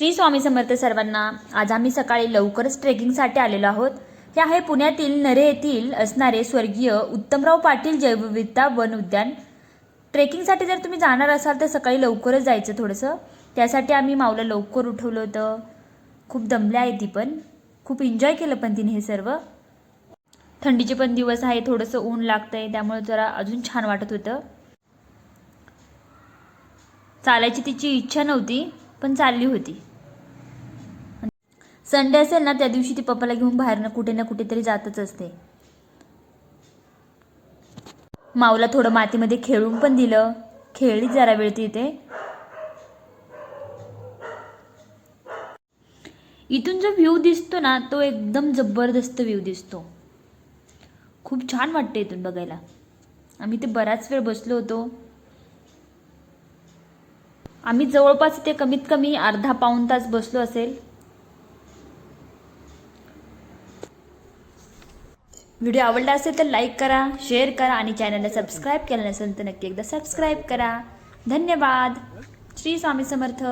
श्री स्वामी समर्थ सर्वांना आज आम्ही सकाळी लवकरच ट्रेकिंगसाठी आलेलो आहोत. हे आहे पुण्यातील नरे येथील असणारे स्वर्गीय उत्तमराव पाटील जैवविविधता वन उद्यान. ट्रेकिंगसाठी जर तुम्ही जाणार असाल तर सकाळी लवकरच जायचं थोडंसं. त्यासाठी आम्ही माऊला लवकर उठवलं होतं. खूप दमल्या आहे ती पण. खूप एन्जॉय केलं पण तिने हे सर्व. थंडीचे पण दिवस आहे थोडंसं ऊन लागतं आहे त्यामुळे जरा अजून छान वाटत होतं. चालायची तिची इच्छा नव्हती पण चालली होती. संडे असेल ना त्या दिवशी ती पप्पाला घेऊन बाहेर ना कुठे ना कुठेतरी जातच असते. माऊला थोडं मातीमध्ये खेळून पण दिलं. खेळली जरा वेळ ती इथे. इथून जो व्ह्यू दिसतो ना तो एकदम जबरदस्त व्ह्यू दिसतो. खूप छान वाटतं इथून बघायला. आम्ही ते बराच वेळ बसलो होतो. आम्ही जवळपास ते कमीत कमी अर्धा पाऊण तास बसलो असेल. व्हिडिओ आवडला असेल तर लाईक करा शेअर करा आणि चॅनलला सबस्क्राईब केलं नसेल तर नक्की एकदा सबस्क्राईब करा धन्यवाद श्री स्वामी समर्थ